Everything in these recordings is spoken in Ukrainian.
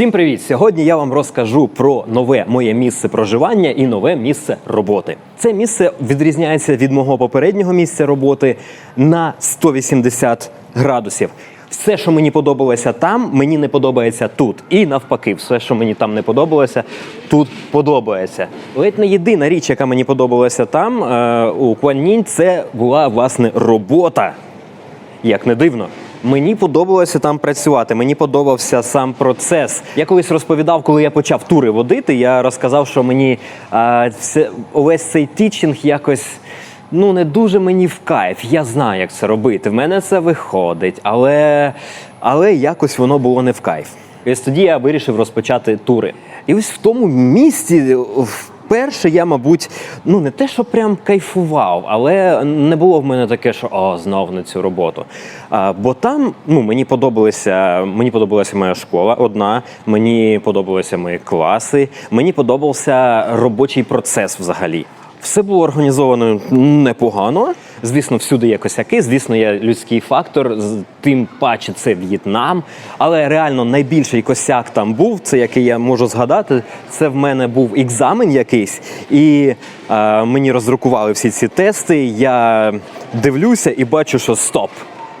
Всім привіт! Сьогодні я вам розкажу про нове моє місце проживання і нове місце роботи. Це місце відрізняється від мого попереднього місця роботи на 180 градусів. Все, що мені подобалося там, мені не подобається тут. І навпаки, все, що мені там не подобалося, тут подобається. Ледь не єдина річ, яка мені подобалася там е, у Куаннінь, це була власне робота як не дивно. Мені подобалося там працювати, мені подобався сам процес. Я колись розповідав, коли я почав тури водити, я розказав, що мені а, все, увесь цей тічинг якось ну не дуже мені в кайф. Я знаю, як це робити. В мене це виходить, але, але якось воно було не в кайф. І ось тоді я вирішив розпочати тури. І ось в тому місці. Вперше я, мабуть, ну не те, що прям кайфував, але не було в мене таке, що о, знов на цю роботу. А, бо там ну, мені подобалися, мені подобалася моя школа одна, мені подобалися мої класи, мені подобався робочий процес взагалі. Все було організовано непогано. Звісно, всюди є косяки. Звісно, є людський фактор. Тим паче це В'єтнам. Але реально найбільший косяк там був. Це який я можу згадати. Це в мене був екзамен якийсь, і е, мені роздрукували всі ці тести. Я дивлюся і бачу, що стоп.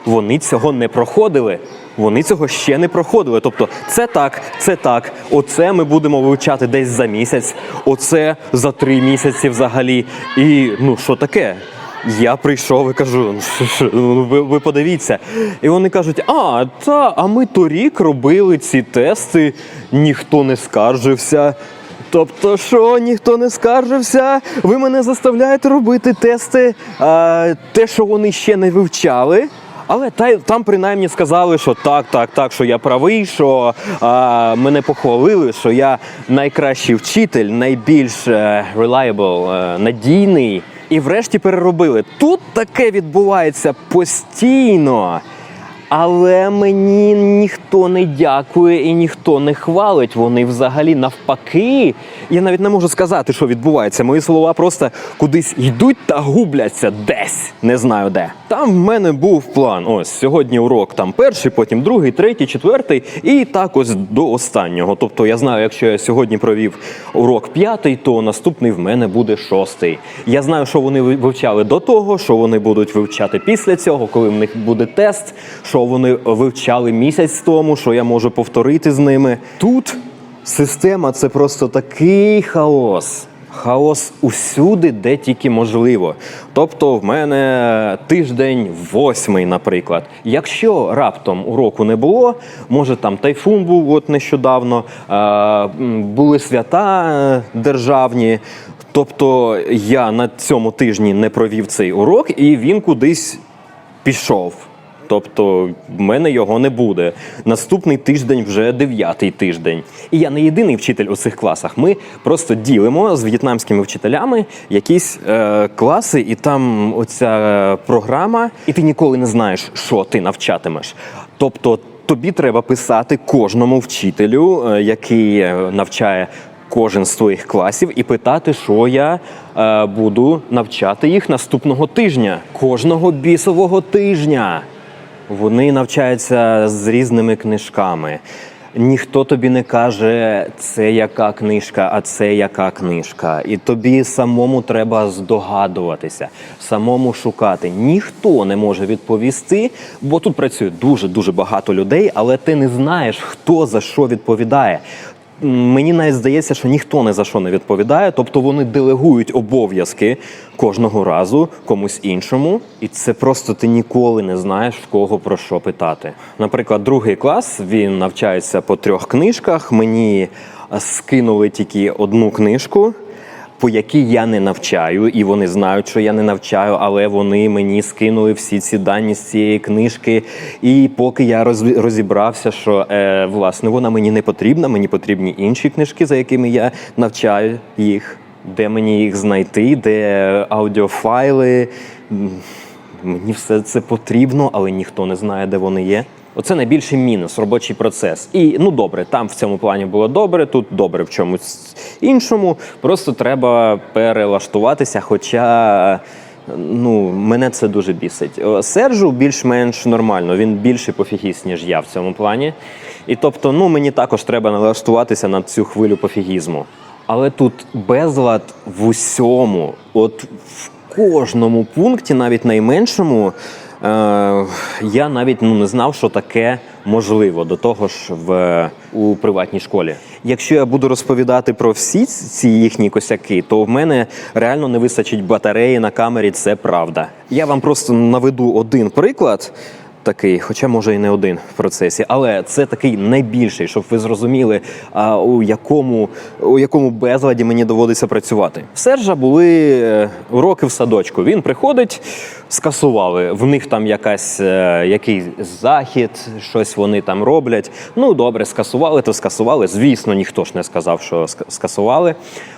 Вони цього не проходили. Вони цього ще не проходили. Тобто, це так, це так. Оце ми будемо вивчати десь за місяць, оце за три місяці взагалі. І ну що таке? Я прийшов і кажу, «Ну, що, ну, ви, ви подивіться. І вони кажуть: а, та, а ми торік робили ці тести, ніхто не скаржився. Тобто, що ніхто не скаржився, ви мене заставляєте робити тести, а, те, що вони ще не вивчали. Але та, там принаймні сказали, що так, так, так, що я правий, що а, мене похвалили, що я найкращий вчитель, найбільш е, reliable, е, надійний. І врешті переробили. Тут таке відбувається постійно. Але мені ніхто не дякує і ніхто не хвалить. Вони взагалі навпаки. Я навіть не можу сказати, що відбувається. Мої слова просто кудись йдуть та губляться десь. Не знаю де. Там в мене був план. Ось сьогодні урок там перший, потім другий, третій, четвертий, і так ось до останнього. Тобто я знаю, якщо я сьогодні провів урок п'ятий, то наступний в мене буде шостий. Я знаю, що вони вивчали до того, що вони будуть вивчати після цього, коли в них буде тест, що вони вивчали місяць тому, що я можу повторити з ними. Тут система це просто такий хаос. Хаос усюди, де тільки можливо. Тобто, в мене тиждень восьмий, наприклад. Якщо раптом уроку не було, може там тайфун був от нещодавно, були свята е, державні. Тобто я на цьому тижні не провів цей урок, і він кудись пішов. Тобто в мене його не буде. Наступний тиждень вже дев'ятий тиждень. І я не єдиний вчитель у цих класах. Ми просто ділимо з в'єтнамськими вчителями якісь е, класи, і там оця е, програма, і ти ніколи не знаєш, що ти навчатимеш. Тобто тобі треба писати кожному вчителю, е, який е, навчає кожен з твоїх класів і питати, що я е, буду навчати їх наступного тижня, кожного бісового тижня. Вони навчаються з різними книжками. Ніхто тобі не каже, це яка книжка, а це яка книжка. І тобі самому треба здогадуватися, самому шукати. Ніхто не може відповісти, бо тут працює дуже дуже багато людей, але ти не знаєш, хто за що відповідає. Мені навіть здається, що ніхто не за що не відповідає, тобто вони делегують обов'язки кожного разу комусь іншому, і це просто ти ніколи не знаєш в кого про що питати. Наприклад, другий клас він навчається по трьох книжках. Мені е, скинули тільки одну книжку. По якій я не навчаю, і вони знають, що я не навчаю, але вони мені скинули всі ці дані з цієї книжки. І поки я роз- розібрався, що е, власне вона мені не потрібна, мені потрібні інші книжки, за якими я навчаю їх. Де мені їх знайти, де аудіофайли. Мені все це потрібно, але ніхто не знає, де вони є. Оце найбільший мінус робочий процес. І ну добре, там в цьому плані було добре, тут добре в чомусь іншому. Просто треба перелаштуватися. Хоча ну, мене це дуже бісить. Сержу більш-менш нормально, він більше пофігіст, ніж я в цьому плані. І тобто, ну мені також треба налаштуватися на цю хвилю пофігізму. Але тут безлад в усьому, от в кожному пункті, навіть найменшому, я навіть ну, не знав, що таке можливо до того ж в у приватній школі. Якщо я буду розповідати про всі ці їхні косяки, то в мене реально не вистачить батареї на камері. Це правда. Я вам просто наведу один приклад. Такий, хоча може і не один в процесі, але це такий найбільший, щоб ви зрозуміли, а, у якому у якому безладі мені доводиться працювати. В Сержа були е, уроки в садочку. Він приходить, скасували. В них там якась е, якийсь захід, щось вони там роблять. Ну добре, скасували, то скасували. Звісно, ніхто ж не сказав, що ска- скасували.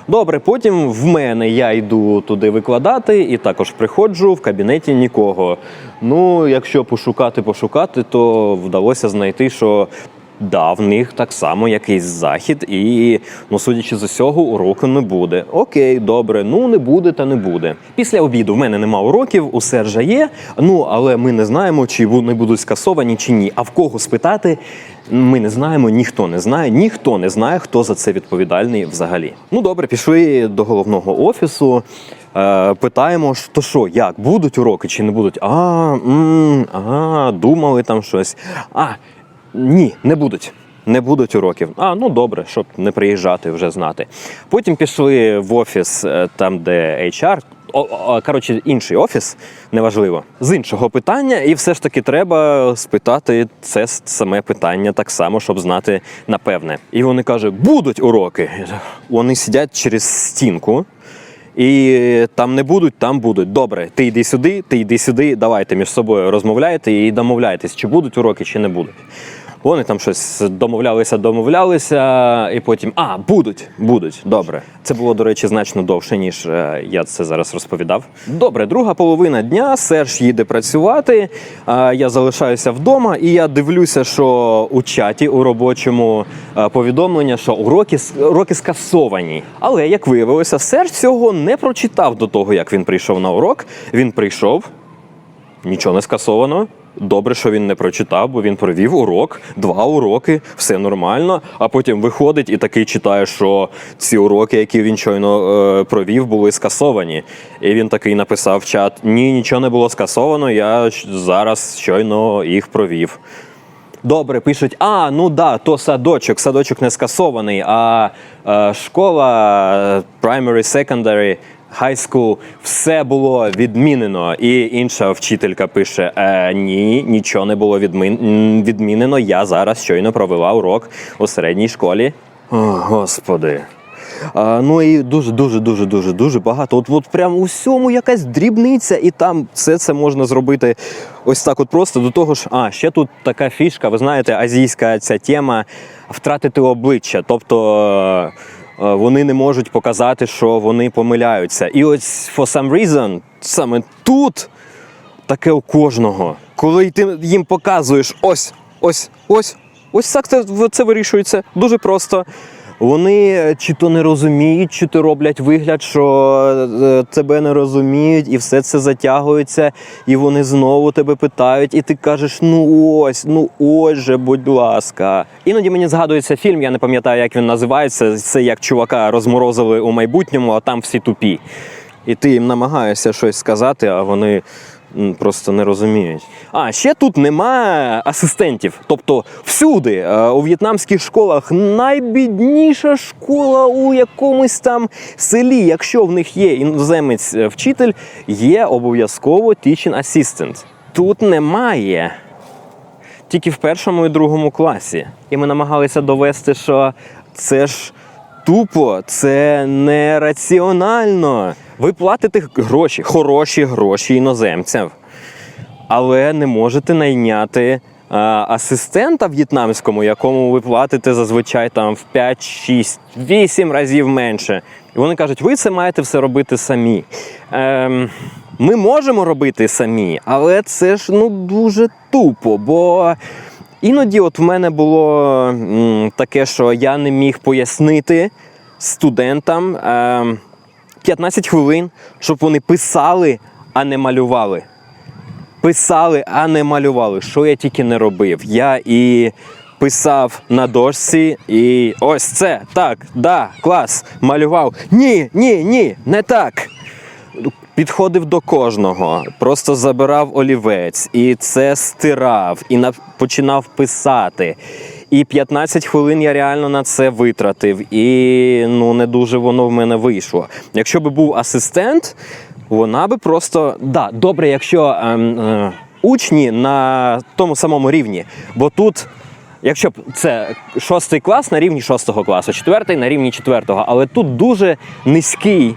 Добре, потім в мене я йду туди викладати, і також приходжу в кабінеті нікого. Ну, якщо пошукати, пошукати, то вдалося знайти, що да, в них так само якийсь захід, і ну, судячи з усього, уроку не буде. Окей, добре, ну не буде, та не буде. Після обіду в мене нема уроків, у Сержа є. Ну але ми не знаємо, чи вони будуть скасовані чи ні. А в кого спитати? Ми не знаємо, ніхто не знає, ніхто не знає, хто за це відповідальний взагалі. Ну добре, пішли до головного офісу. Е, питаємо, що що, як будуть уроки чи не будуть? А, ага, думали там щось. А, ні, не будуть. Не будуть уроків. А, ну добре, щоб не приїжджати, вже знати. Потім пішли в офіс, е, там, де HR. О, о, коротше, інший офіс, неважливо, з іншого питання, і все ж таки треба спитати це саме питання так само, щоб знати напевне. І вони кажуть, будуть уроки. Вони сидять через стінку. І там не будуть, там будуть. Добре, ти йди сюди, ти йди сюди. Давайте між собою розмовляйте і домовляйтесь, чи будуть уроки, чи не будуть. Вони там щось домовлялися, домовлялися, і потім а, будуть, будуть. Добре. Це було, до речі, значно довше, ніж е, я це зараз розповідав. Добре, друга половина дня. Серж їде працювати. а Я залишаюся вдома, і я дивлюся, що у чаті у робочому е, повідомлення, що уроки уроки скасовані. Але як виявилося, Серж цього не прочитав до того, як він прийшов на урок. Він прийшов, Нічого не скасовано. Добре, що він не прочитав, бо він провів урок, два уроки, все нормально. А потім виходить і такий читає, що ці уроки, які він щойно е, провів, були скасовані. І він такий написав в чат: Ні, нічого не було скасовано, я зараз щойно їх провів. Добре, пишуть: а, ну да, то садочок, садочок не скасований, а е, школа е, primary, secondary, high все було відмінено. І інша вчителька пише: е, ні, нічого не було відмін... відмінено. Я зараз щойно провела урок у середній школі. О, господи. А, ну і дуже, дуже, дуже, дуже, дуже багато. От, от прям у всьому якась дрібниця, і там все це можна зробити ось так, от просто до того ж. А ще тут така фішка, ви знаєте, азійська ця тема втратити обличчя. Тобто вони не можуть показати, що вони помиляються. І ось for some reason, саме тут таке у кожного. Коли ти їм показуєш ось, ось, ось, ось так це, це вирішується дуже просто. Вони чи то не розуміють, чи то роблять вигляд, що е, тебе не розуміють, і все це затягується, і вони знову тебе питають, і ти кажеш: ну ось, ну ось же, будь ласка. Іноді мені згадується фільм, я не пам'ятаю, як він називається. Це як чувака розморозили у майбутньому, а там всі тупі. І ти їм намагаєшся щось сказати, а вони просто не розуміють. А ще тут немає асистентів. Тобто всюди е, у в'єтнамських школах найбідніша школа у якомусь там селі. Якщо в них є іноземець е, вчитель, є обов'язково teaching assistant. Тут немає. Тільки в першому і другому класі. І ми намагалися довести, що це ж тупо, це нераціонально. Ви платите гроші, хороші гроші іноземцям, але не можете найняти а, асистента в'єтнамському, якому ви платите зазвичай там в 5, 6, 8 разів менше. І вони кажуть, ви це маєте все робити самі. Ем, ми можемо робити самі, але це ж ну дуже тупо, бо. Іноді, от в мене було таке, що я не міг пояснити студентам ем, 15 хвилин, щоб вони писали, а не малювали. Писали, а не малювали. Що я тільки не робив. Я і писав на дошці, і ось це так, да, клас, малював. Ні, ні, ні, не так. Підходив до кожного, просто забирав олівець і це стирав, і на... починав писати. І 15 хвилин я реально на це витратив, і ну не дуже воно в мене вийшло. Якщо би був асистент, вона би просто да, добре, якщо ем, е, учні на тому самому рівні, бо тут. Якщо б це шостий клас на рівні шостого класу, четвертий на рівні четвертого, але тут дуже низький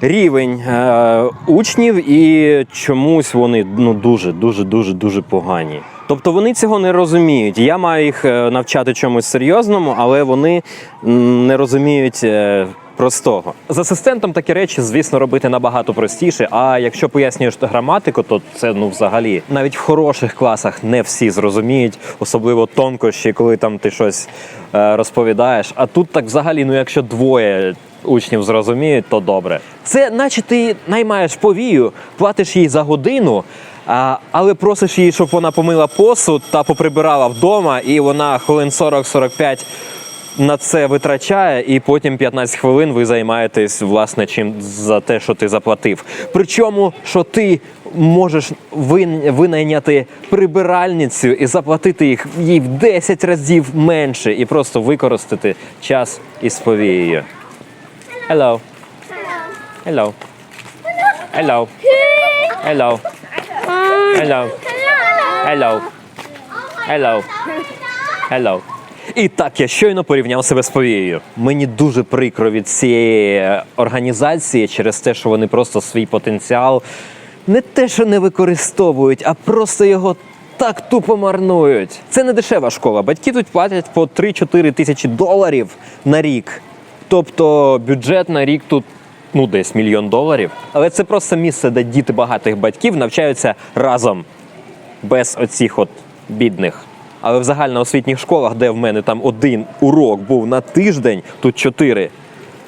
рівень е, учнів, і чомусь вони ну дуже, дуже, дуже, дуже погані. Тобто вони цього не розуміють. Я маю їх е, навчати чомусь серйозному, але вони не розуміють. е, Простого з асистентом такі речі, звісно, робити набагато простіше. А якщо пояснюєш граматику, то це ну взагалі навіть в хороших класах не всі зрозуміють, особливо тонкощі, коли там ти щось е, розповідаєш. А тут так взагалі, ну якщо двоє учнів зрозуміють, то добре. Це наче ти наймаєш повію, платиш їй за годину. А, але просиш її, щоб вона помила посуд та поприбирала вдома, і вона хвилин 40-45 на це витрачає, і потім 15 хвилин ви займаєтесь власне чим за те, що ти заплатив. Причому, що ти можеш вин- винайняти прибиральницю і заплатити їх їй в 10 разів менше, і просто використати час із повією. Hello. Hello. Hello. Hello. Hello. Hello. Hello. Hello. І так, я щойно порівняв себе з повією. Мені дуже прикро від цієї е, організації через те, що вони просто свій потенціал не те, що не використовують, а просто його так тупо марнують. Це не дешева школа. Батьки тут платять по 3-4 тисячі доларів на рік. Тобто бюджет на рік тут ну десь мільйон доларів. Але це просто місце, де діти багатих батьків навчаються разом без оцих от бідних. Але в загальноосвітніх школах, де в мене там один урок був на тиждень, тут чотири,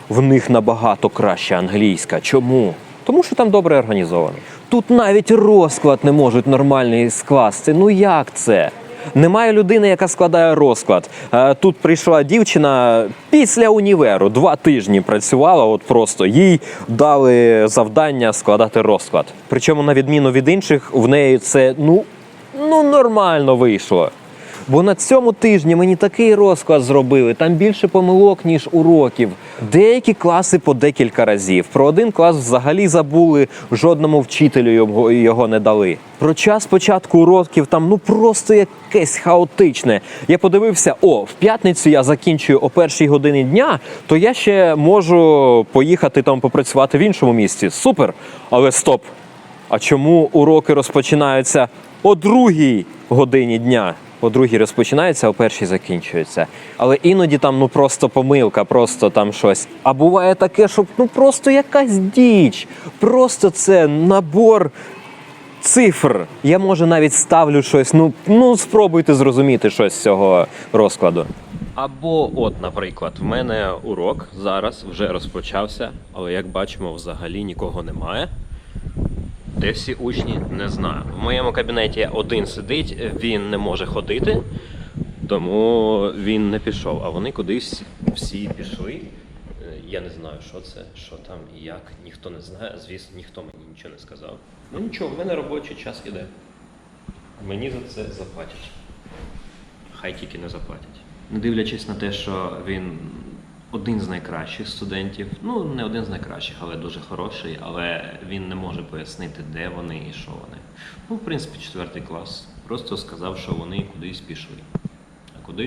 в них набагато краще англійська. Чому? Тому що там добре організовано. Тут навіть розклад не можуть нормальний скласти. Ну як це? Немає людини, яка складає розклад. Е, Тут прийшла дівчина після універу, два тижні працювала, от просто їй дали завдання складати розклад. Причому, на відміну від інших, в неї це ну, ну нормально вийшло. Бо на цьому тижні мені такий розклад зробили, там більше помилок, ніж уроків. Деякі класи по декілька разів. Про один клас взагалі забули, жодному вчителю його, його не дали. Про час початку уроків там ну просто якесь хаотичне. Я подивився, о, в п'ятницю я закінчую о першій годині дня, то я ще можу поїхати там попрацювати в іншому місці. Супер! Але стоп! А чому уроки розпочинаються о другій годині дня? О другій розпочинається, о першій закінчується. Але іноді там ну просто помилка, просто там щось. А буває таке, що ну просто якась діч. Просто це набор цифр. Я може навіть ставлю щось. Ну, ну спробуйте зрозуміти щось з цього розкладу. Або, от, наприклад, в мене урок зараз вже розпочався, але як бачимо, взагалі нікого немає. Де всі учні, не знаю. В моєму кабінеті один сидить, він не може ходити, тому він не пішов. А вони кудись всі пішли. Е, Я не знаю, що це, що там і як. Ніхто не знає. Звісно, ніхто мені нічого не сказав. Ну нічого, в мене робочий час іде. Мені за це заплатять. Хай тільки не заплатять. Не дивлячись на те, що він один з найкращих студентів, ну не один з найкращих, але дуже хороший, але він не може пояснити, де вони і що вони. Ну, в принципі, четвертий клас. Просто сказав, що вони кудись пішли. А куди?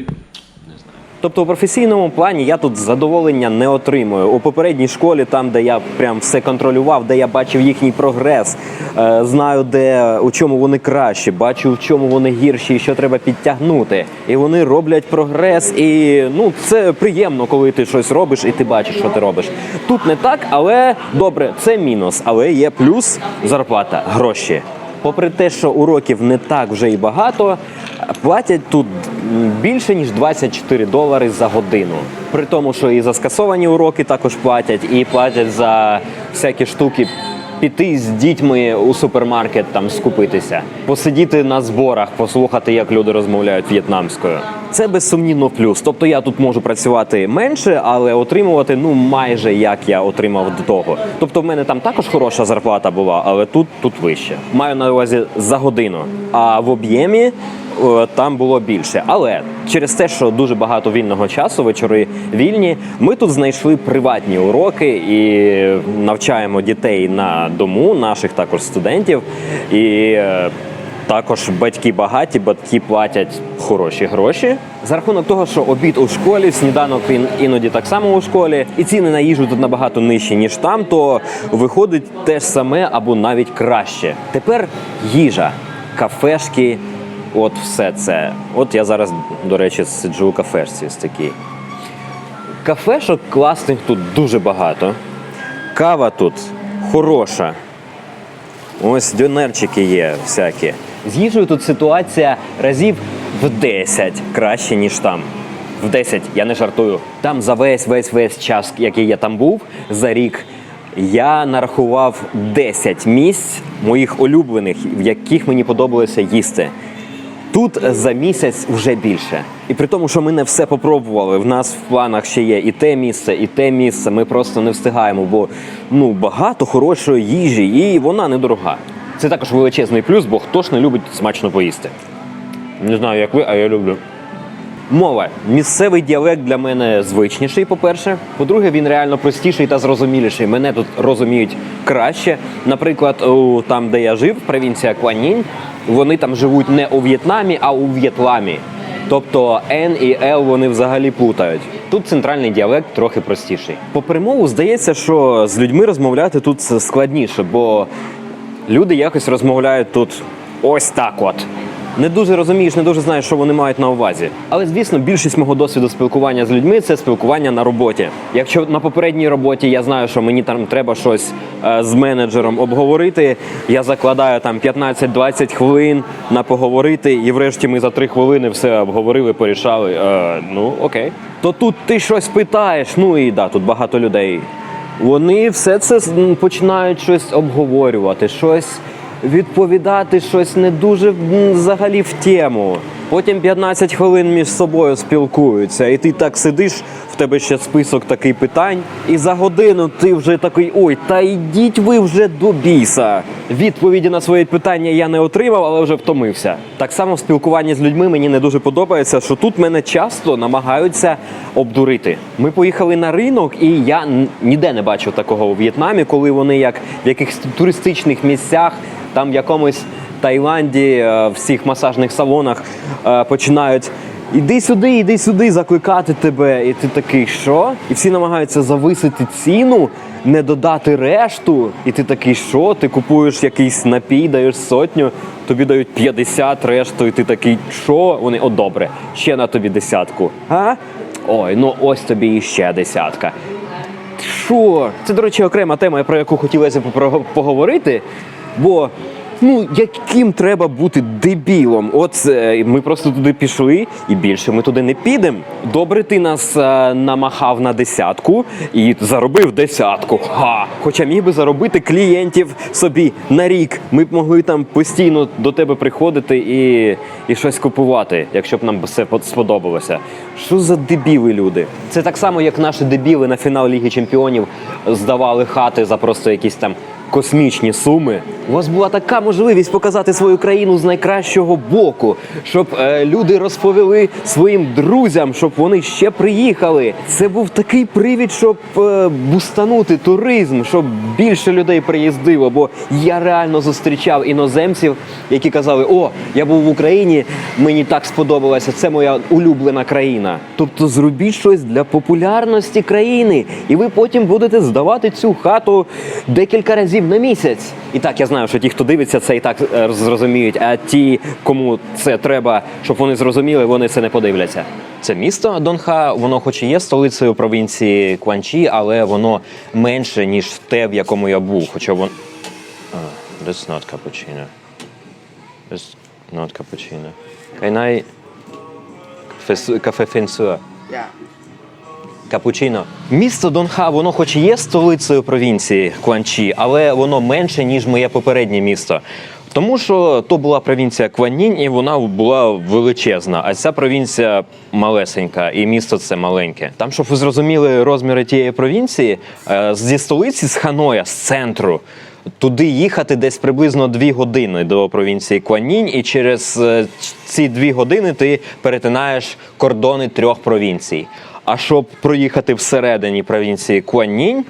Не знаю. Тобто у професійному плані я тут задоволення не отримую. У попередній школі, там, де я прям все контролював, де я бачив їхній прогрес, е, знаю, де у чому вони кращі, бачу, в чому вони гірші і що треба підтягнути. І вони роблять прогрес, і ну це приємно, коли ти щось робиш і ти бачиш, що ти робиш. Тут не так, але добре, це мінус. Але є плюс зарплата, гроші. Попри те, що уроків не так вже і багато, платять тут більше ніж 24 долари за годину. При тому, що і за скасовані уроки також платять, і платять за всякі штуки. Піти з дітьми у супермаркет там скупитися, посидіти на зборах, послухати, як люди розмовляють в'єтнамською. Це безсумнівно плюс. Тобто я тут можу працювати менше, але отримувати ну майже як я отримав до того. Тобто, в мене там також хороша зарплата була, але тут тут вище. Маю на увазі за годину. А в об'ємі е, там було більше. Але через те, що дуже багато вільного часу, вечори вільні, ми тут знайшли приватні уроки і навчаємо дітей на дому, наших також студентів. І е, також батьки багаті, батьки платять хороші гроші. За рахунок того, що обід у школі, сніданок він іноді так само у школі, і ціни на їжу тут набагато нижчі, ніж там, то виходить те ж саме або навіть краще. Тепер їжа, кафешки, от все це. От я зараз, до речі, сиджу у кафешці з такій. Кафешок класних тут дуже багато. Кава тут хороша. Ось донерчики є всякі. З їжею тут ситуація разів в 10 краще, ніж там. В 10, я не жартую. Там за весь весь весь час, який я там був за рік, я нарахував 10 місць моїх улюблених, в яких мені подобалося їсти. Тут за місяць вже більше. І при тому, що ми не все попробували. В нас в планах ще є і те місце, і те місце. Ми просто не встигаємо, бо ну багато хорошої їжі, і вона недорога. Це також величезний плюс, бо хто ж не любить смачно поїсти. Не знаю, як ви, а я люблю. Мова. Місцевий діалект для мене звичніший, по-перше. По-друге, він реально простіший та зрозуміліший. Мене тут розуміють краще. Наприклад, у, там, де я жив, провінція Кванінь, вони там живуть не у В'єтнамі, а у В'єтламі. Тобто Н і Л вони взагалі плутають. Тут центральний діалект трохи простіший. По перемову здається, що з людьми розмовляти тут складніше, бо люди якось розмовляють тут ось так от. Не дуже розумієш, не дуже знаєш, що вони мають на увазі. Але звісно, більшість мого досвіду спілкування з людьми це спілкування на роботі. Якщо на попередній роботі я знаю, що мені там треба щось е, з менеджером обговорити, я закладаю там 15-20 хвилин на поговорити, і врешті ми за 3 хвилини все обговорили, порішали. Е, ну окей. То тут ти щось питаєш. Ну і да, тут багато людей. Вони все це починають щось обговорювати, щось відповідати щось не дуже взагалі в тему. Потім 15 хвилин між собою спілкуються, і ти так сидиш, в тебе ще список такий питань, і за годину ти вже такий ой, та йдіть ви вже до біса. Відповіді на свої питання я не отримав, але вже втомився. Так само в спілкуванні з людьми мені не дуже подобається, що тут мене часто намагаються обдурити. Ми поїхали на ринок, і я ніде не бачив такого у В'єтнамі, коли вони як в якихось туристичних місцях, там в якомусь Таїланді, е, в всіх масажних салонах е, починають. Іди сюди, іди сюди, закликати тебе. І ти такий, що? І всі намагаються зависити ціну, не додати решту. І ти такий, що? Ти купуєш якийсь напій, даєш сотню, тобі дають 50 решту, і ти такий, що? Вони, о, добре, ще на тобі десятку. А? Ой, ну ось тобі іще десятка. Що? Це, до речі, окрема тема, про яку хотілося б поговорити. Бо ну яким треба бути дебілом? От е, ми просто туди пішли, і більше ми туди не підемо. Добре, ти нас е, намахав на десятку і заробив десятку. Ха! Хоча міг би заробити клієнтів собі на рік. Ми б могли там постійно до тебе приходити і, і щось купувати, якщо б нам все сподобалося. Що за дебіли люди? Це так само, як наші дебіли на фінал Ліги Чемпіонів здавали хати за просто якісь там космічні суми. У вас була така можливість показати свою країну з найкращого боку, щоб е, люди розповіли своїм друзям, щоб вони ще приїхали. Це був такий привід, щоб е, бустанути туризм, щоб більше людей приїздило. Бо я реально зустрічав іноземців, які казали: О, я був в Україні, мені так сподобалося, це моя улюблена країна. Тобто зробіть щось для популярності країни, і ви потім будете здавати цю хату декілька разів на місяць. І так я знаю, що ті, хто дивиться, це і так е, зрозуміють. А ті, кому це треба, щоб вони зрозуміли, вони це не подивляться. Це місто Донха, воно хоч і є столицею провінції Кванчі, але воно менше, ніж те, в якому я був. Хоча воно. Uh, that's not cappuccino. That's not cappuccino. Can I... Кафе Фенсуа. Yeah. Капучино. Місто Донха, воно хоч і є столицею провінції Куанчі, але воно менше, ніж моє попереднє місто. Тому що то була провінція Кванінь, і вона була величезна. А ця провінція малесенька, і місто це маленьке. Там, щоб ви зрозуміли розміри тієї провінції, е, зі столиці з Ханоя, з центру. Туди їхати десь приблизно дві години до провінції Кванінь, і через е, ці дві години ти перетинаєш кордони трьох провінцій. А щоб проїхати всередині провінції Куанінь,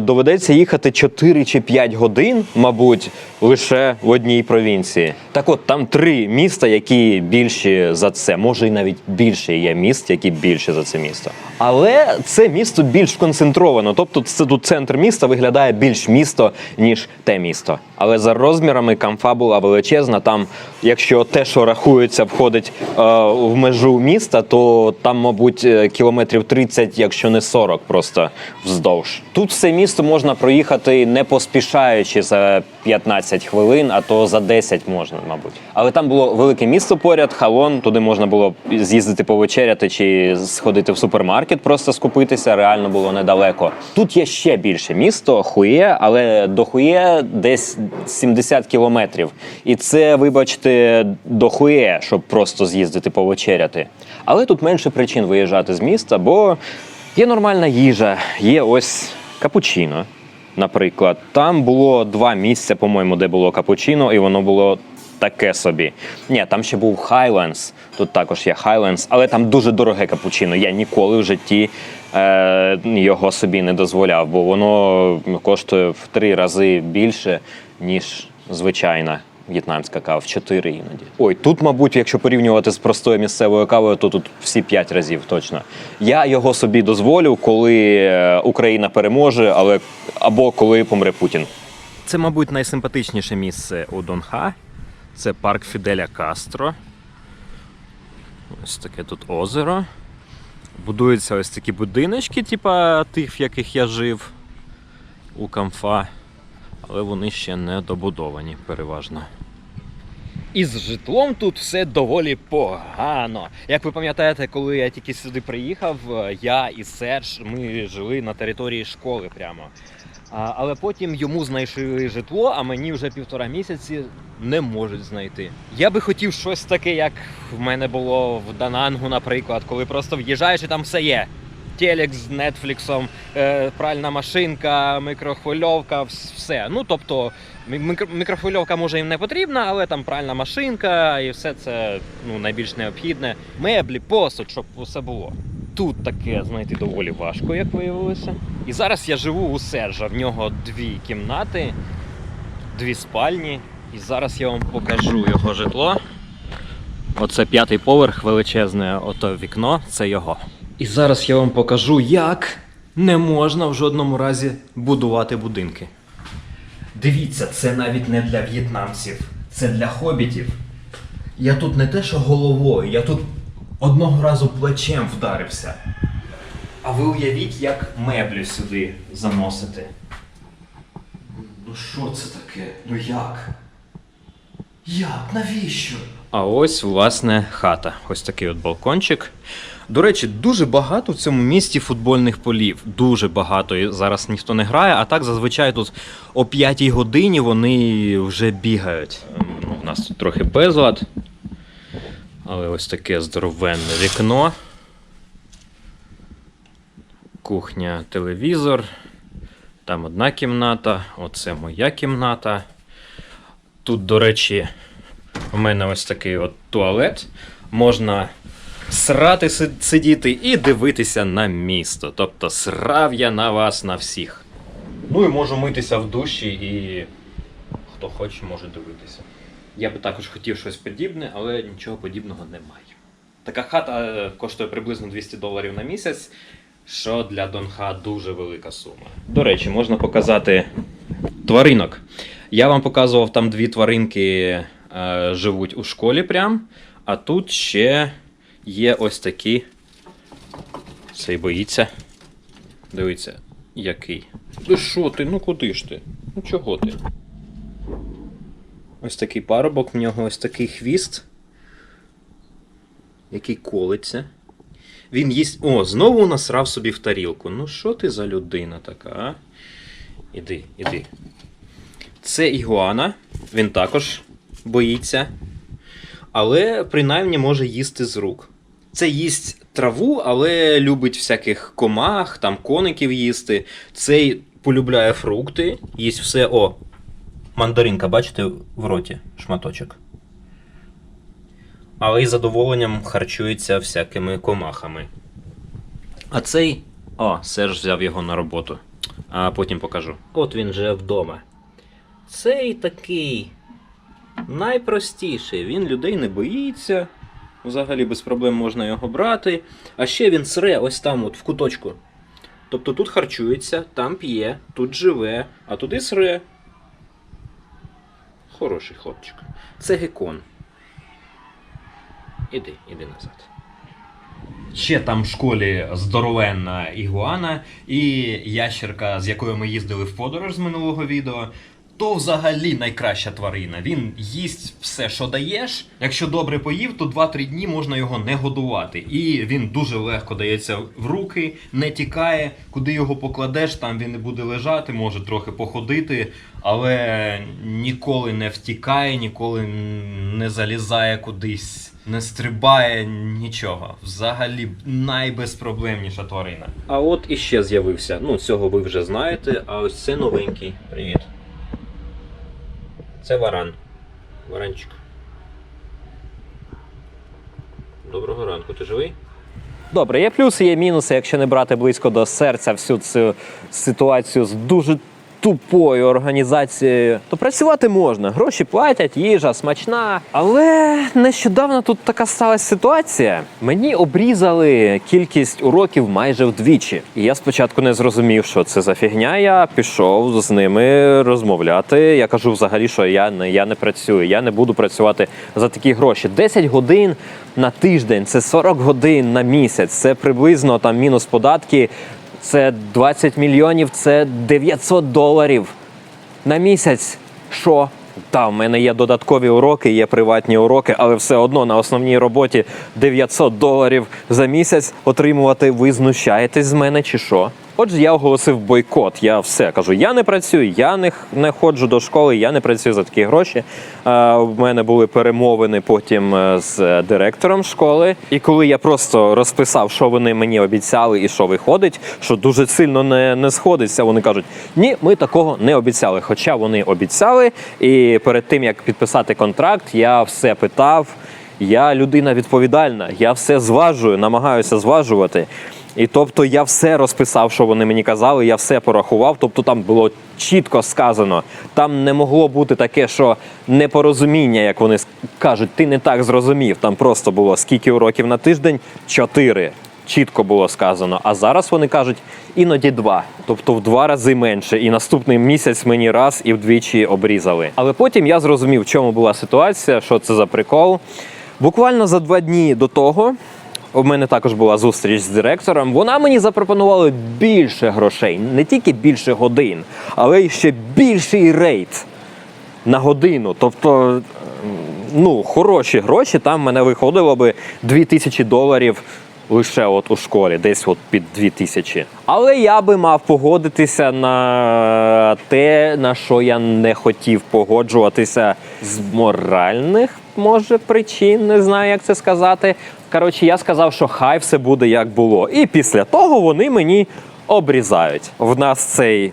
доведеться їхати 4 чи 5 годин, мабуть, лише в одній провінції. Так от там три міста, які більші за це. Може, і навіть більше є міст, які більші за це місто. Але це місто більш концентровано. Тобто, це тут центр міста виглядає більш місто, ніж те місто. Але за розмірами камфа була величезна. Там, якщо те, що рахується, входить е, в межу міста, то там, мабуть, е, кілометрів 30, якщо не 40, просто вздовж. Тут все місто можна проїхати не поспішаючи за 15 хвилин, а то за 10 можна, мабуть. Але там було велике місто поряд, халон. Туди можна було з'їздити повечеряти чи сходити в супермаркет, просто скупитися. Реально було недалеко. Тут є ще більше місто Хує, але до Хує десь 70 кілометрів. І це, вибачте, до Хує, щоб просто з'їздити повечеряти. Але тут менше причин виїжджати з міста, бо є нормальна їжа, є ось капучино. Наприклад, там було два місця, по-моєму, де було капучино, і воно було таке собі. Ні, там ще був Highlands, тут також є Highlands, але там дуже дороге капучино. Я ніколи в житті е, його собі не дозволяв, бо воно коштує в три рази більше, ніж звичайна в'єтнамська кава, в чотири іноді. Ой, тут, мабуть, якщо порівнювати з простою місцевою кавою, то тут всі п'ять разів точно. Я його собі дозволю, коли е, Україна переможе, але або коли помре Путін. Це, мабуть, найсимпатичніше місце у Донха. Це парк Фіделя Кастро. Ось таке тут озеро. Будуються ось такі будиночки, типа тих, в яких я жив у Камфа. Але вони ще не добудовані переважно. Із житлом тут все доволі погано. Як ви пам'ятаєте, коли я тільки сюди приїхав, е, я і Серж ми жили на території школи прямо. Але потім йому знайшли житло, а мені вже півтора місяці не можуть знайти. Я би хотів щось таке, як в мене було в Данангу, наприклад, коли просто в'їжджаєш і там все є. Телек з Нетфліксом, е, пральна машинка, мікрохвильовка, все. Ну тобто мікрохвильовка може їм не потрібна, але там пральна машинка і все це ну, найбільш необхідне. Меблі, посуд, щоб усе було. Тут таке знайти доволі важко, як виявилося. І зараз я живу у Сержа. В нього дві кімнати, дві спальні. І зараз я вам покажу його житло. Оце п'ятий поверх, величезне ото вікно, це його. І зараз я вам покажу, як не можна в жодному разі будувати будинки. Дивіться, це навіть не для в'єтнамців, це для хобітів. Я тут не те, що головою, я тут одного разу плечем вдарився. А ви уявіть, як меблі сюди заносити. Ну що це таке? Ну як? Як? Навіщо? А ось, власне, хата. Ось такий от балкончик. До речі, дуже багато в цьому місті футбольних полів. Дуже багато. І зараз ніхто не грає, а так зазвичай тут о 5 годині вони вже бігають. Ем, Ну, у нас тут трохи безлад. Але ось таке здоровенне вікно. Кухня, телевізор. Там одна кімната, оце моя кімната. Тут, до речі, у мене ось такий от туалет. Можна срати сидіти і дивитися на місто. Тобто срав я на вас на всіх. Ну і можу митися в душі і хто хоче, може дивитися. Я би також хотів щось подібне, але нічого подібного немає. Така хата е, коштує приблизно 200 доларів на місяць, що для Донха дуже велика сума. До речі, можна показати тваринок. Я вам показував, там дві тваринки е, живуть у школі прям, а тут ще є ось такі. Цей боїться. Дивіться, який. Ну що ти? Ну куди ж ти? Ну чого ти? Ось такий парубок, в нього ось такий хвіст, який колиться. Він їсть. О, знову насрав собі в тарілку. Ну що ти за людина така, а? Іди, іди. Це ігуана, він також боїться, але принаймні може їсти з рук. Це їсть траву, але любить всяких комах, там коників їсти. Цей полюбляє фрукти, їсть все. О, мандаринка, бачите, в роті шматочок. Але із задоволенням харчується всякими комахами. А цей. О, Серж взяв його на роботу. А потім покажу. От він же вдома. Цей такий найпростіший. Він людей не боїться. Взагалі без проблем можна його брати. А ще він сре ось там, от в куточку. Тобто тут харчується, там п'є, тут живе, а туди сре. Хороший хлопчик. Це гекон. Іди, іди назад. Ще там в школі здоровенна ігуана і ящерка, з якою ми їздили в подорож з минулого відео. То взагалі найкраща тварина. Він їсть все, що даєш. Якщо добре поїв, то 2-3 дні можна його не годувати. І він дуже легко дається в руки, не тікає. Куди його покладеш, там він і буде лежати, може трохи походити, але ніколи не втікає, ніколи не залізає кудись, не стрибає нічого. Взагалі найбезпроблемніша тварина. А от іще з'явився. Ну, цього ви вже знаєте, а ось це новенький. Привіт. Це варан. Варанчик. Доброго ранку, ти живий? Добре, є плюси, є мінуси, якщо не брати близько до серця всю цю ситуацію з дуже тупою організацією, то працювати можна. Гроші платять, їжа смачна. Але нещодавно тут така сталася ситуація. Мені обрізали кількість уроків майже вдвічі. І я спочатку не зрозумів, що це за фігня. Я пішов з ними розмовляти. Я кажу, взагалі, що я не, я не працюю, я не буду працювати за такі гроші. 10 годин на тиждень, це 40 годин на місяць. Це приблизно там мінус податки. Це 20 мільйонів, це 900 доларів на місяць. Що? Та, в мене є додаткові уроки, є приватні уроки, але все одно на основній роботі 900 доларів за місяць отримувати. Ви знущаєтесь з мене чи що? Отже, я оголосив бойкот. Я все кажу: я не працюю, я не, не ходжу до школи, я не працюю за такі гроші. Е, в мене були перемовини потім е, з директором школи. І коли я просто розписав, що вони мені обіцяли і що виходить, що дуже сильно не, не сходиться, вони кажуть: ні, ми такого не обіцяли. Хоча вони обіцяли, і перед тим як підписати контракт, я все питав. Я людина відповідальна, я все зважую, намагаюся зважувати. І тобто я все розписав, що вони мені казали, я все порахував. Тобто там було чітко сказано. Там не могло бути таке, що непорозуміння, як вони кажуть, ти не так зрозумів. Там просто було скільки уроків на тиждень? Чотири. Чітко було сказано. А зараз вони кажуть іноді два, тобто в два рази менше. І наступний місяць мені раз і вдвічі обрізали. Але потім я зрозумів, в чому була ситуація, що це за прикол. Буквально за два дні до того у мене також була зустріч з директором. Вона мені запропонувала більше грошей, не тільки більше годин, але й ще більший рейд на годину. Тобто, ну, хороші гроші. Там мене виходило би 2000 доларів. Лише от у школі, десь от під 2000. Але я би мав погодитися на те, на що я не хотів погоджуватися з моральних, може, причин, не знаю, як це сказати. Коротше, я сказав, що хай все буде як було. І після того вони мені обрізають. В нас цей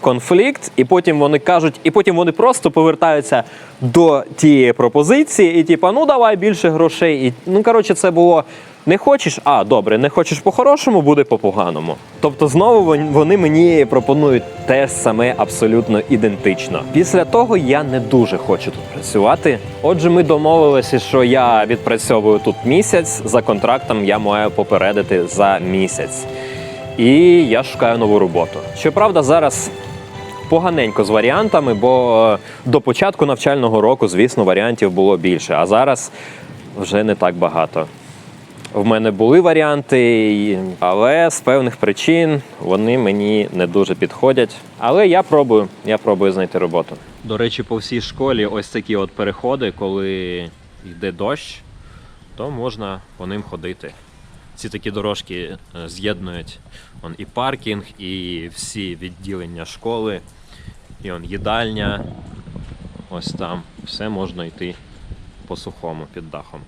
конфлікт, і потім вони кажуть, і потім вони просто повертаються до тієї пропозиції, і типа, ну давай більше грошей. І ну коротше, це було. Не хочеш? А, добре, не хочеш по-хорошому, буде по-поганому. Тобто знову вони мені пропонують те саме абсолютно ідентично. Після того я не дуже хочу тут працювати. Отже, ми домовилися, що я відпрацьовую тут місяць. За контрактом я маю попередити за місяць. І я шукаю нову роботу. Щоправда, зараз поганенько з варіантами, бо е, до початку навчального року, звісно, варіантів було більше, а зараз вже не так багато. В мене були варіанти, але з певних причин вони мені не дуже підходять. Але я пробую, я пробую знайти роботу. До речі, по всій школі ось такі от переходи, коли йде дощ, то можна по ним ходити. Ці такі дорожки е, з'єднують і паркінг, і всі відділення школи, і он їдальня, ось там. Все можна йти по сухому під дахом.